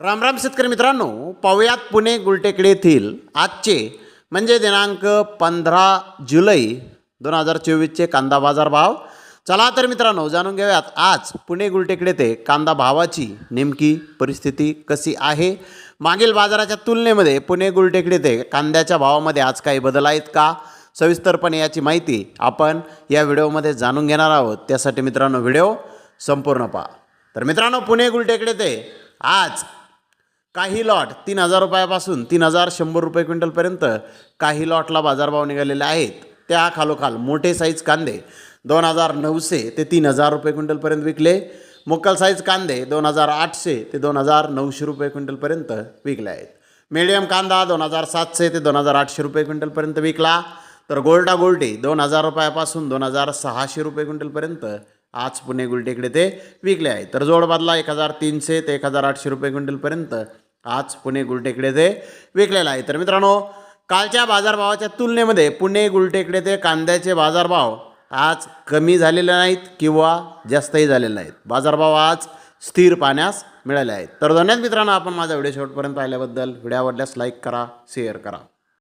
राम राम शेतकरी मित्रांनो पाहुयात पुणे गुलटेकडे येथील आजचे म्हणजे दिनांक पंधरा जुलै दोन हजार चोवीसचे कांदा बाजार भाव. चला तर मित्रांनो जाणून घेऊयात आज पुणे गुलटेकडे ते कांदा भावाची नेमकी परिस्थिती कशी आहे. मागील बाजाराच्या तुलनेमध्ये पुणे गुलटेकडे ते कांद्याच्या भावामध्ये आज काही बदल आहेत का? सविस्तरपणे याची माहिती आपण या व्हिडिओमध्ये जाणून घेणार आहोत. त्यासाठी मित्रांनो व्हिडिओ संपूर्ण पहा. तर मित्रांनो पुणे गुलटेकडे ते आज काही लॉट तीन हजार रुपयापासून तीन हजार शंभर रुपये क्विंटलपर्यंत काही लॉटला बाजारभाव निघालेले आहेत. त्या खालोखाल मोठे साईज कांदे दोन हजार नऊशे ते तीन हजार रुपये क्विंटलपर्यंत विकले. मुक्कल साईज कांदे दोन हजार आठशे ते दोन हजार नऊशे रुपये क्विंटलपर्यंत विकले आहेत. मीडियम कांदा दोन हजार सातशे ते दोन हजार आठशे रुपये क्विंटलपर्यंत विकला. तर गोल्डा गोल्डी दोन हजार रुपयापासून दोन हजार सहाशे रुपये क्विंटलपर्यंत आज पुणे गुलटेकडे ते विकले आहेत. तर जोडबादला एक हजार तीनशे ते एक हजार आठशे रुपये क्विंटलपर्यंत आज पुणे गुलटेकडे ते विकलेला आहे. तर मित्रांनो कालच्या बाजारभावाच्या तुलनेमध्ये पुणे गुलटेकडे ते कांद्याचे बाजारभाव आज कमी झालेले नाहीत किंवा जास्तही झालेले नाहीत. बाजारभाव आज स्थिर पाहण्यास मिळाले आहेत. तर धन्यवाद मित्रांनो आपण माझा व्हिडिओ शेवटपर्यंत पाहिल्याबद्दल. व्हिडिओ आवडल्यास लाईक करा शेअर करा.